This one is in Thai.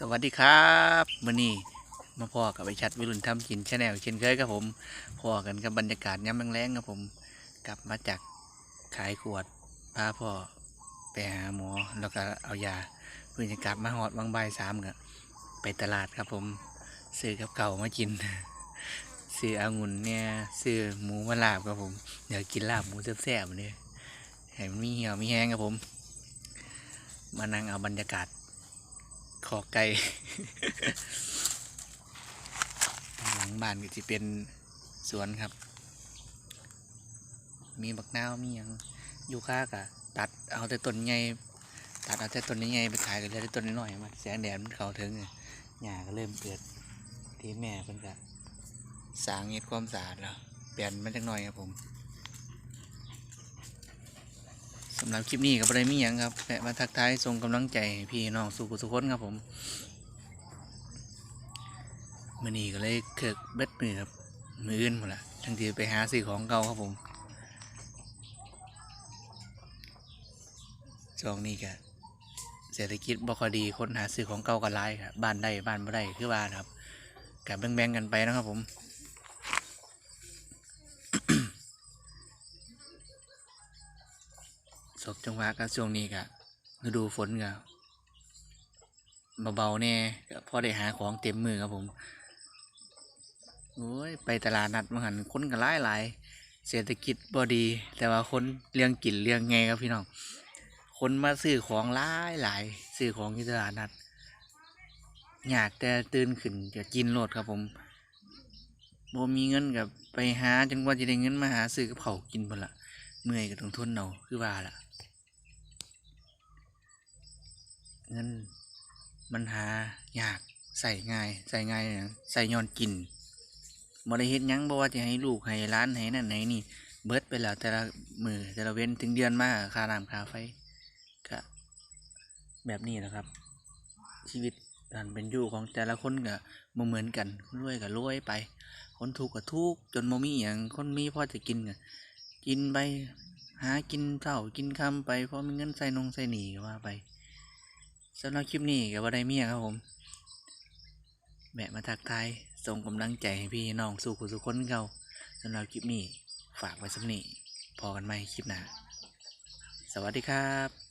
สวัสดีครับมื่อนี้มาพ่อกับไอชัดวิรุณทำกินชาแนลเช่นเคยครับผมพ่อกันกับบรรยากาศย้ำแรงๆครับผม กลับมาจากขายขวดพาพ่อไปหาหมอแล้วก็เอายาเพื่อจะกลับมาหอดวังใบสามกับไปตลาดครับผม ซื้อกับเก่ามากิน ซื้อองุ่นเนี่ยซื้อหมูมาลาบครับผมเดี๋ยวกินลาบหมูแซ่บๆเนี่ยให้มันมีเหี่ยวมีแห้งครับผม มานั่งเอาบรรยากาศ ขอไก่หลังบ้านก็จะเป็นสวนครับ มีบักนาวมีหยังยูคากะตัดเอาแต่ต้นใหญ่ตัดเอาแต่ต้นใหญ่ไปขายกันเลยแต่ต้นน้อยมาแสงแดดมันเข้าถึงหญ้าก็เริ่มเกิดที่แม่เพิ่นก็สางเฮ็ดความสะอาดแล้วเปลี่ยนมันจักหน่อยครับผมสำหรับคลิปนี้ก็บ่ได้มีหยังครับแวะมาทักทายส่งกำลังใจพี่น้องสู่กุสุคนครับผมมื้อนี้ก็เลยเคิกเบ็ดมือครับมืออื่นหมดละทั้งที่ไปหาซื้อของเก่าครับผมช่วงนี้ก็เศรษฐกิจบ่ค่อยดีคนหาซื้อของเก่าก็หลายครับบ้านได้บ้านบ่ได้คือบ้านครับกับแบ่งๆกันไปนะครับผม ศกจังหวะก็ช่วงนี้ก็ฤดูฝนก็เบาๆเนี่ยก็พอได้หาของเต็มมือครับผมโอ้ยไปตลาดนัดมาหันคนก็หลายหลายๆเศรษฐกิจบ่ดี แต่ว่าคนเลี้ยงกินเลี้ยงไงครับพี่น้องคนมาซื้อของหลายหลายซื้อของที่ตลาดนัดอยากแต่ตื่นขึ้นจะกินโลดครับผมบ่มีเงินกับไปหาจนกว่าจะได้เงินมาหาซื้อกับเขากินพุ่นละ เมื่อยก็ต้องทนเอาคือว่าล่ะเงินมันหายากใส่ง่ายใส่ง่ายหยังใส่ย้อนกินบ่ได้เฮ็ดหยังบ่ว่าจะให้ลูกให้ร้านให้นั่นให้นี่ เบิดไปแล้วแต่ละมือแต่ละเว้นถึงเดือนมาค่าน้ำค่าไฟก็แบบนี้แหละครับ ชีวิตการเป็นอยู่ของแต่ละคนก็บ่เหมือนกันคนรวยก็รวยไป คนทุกข์ก็ทุกข์จนบ่มีหยังคนมีพอจะกินก็ กินไป หากินเท่ากินค่ำไปเพราะมีเงินใส่นงใส่หนีก็ว่าไปสำหรับคลิปนี้ก็บ่ได้เมียครับผมแบะมาทักทายส่งกำลังใจให้พี่น้องสู่คุสุคนเก่าสำหรับคลิปนี้ฝากไว้สำนีพอกันไหมคลิปหน้าสวัสดีครับ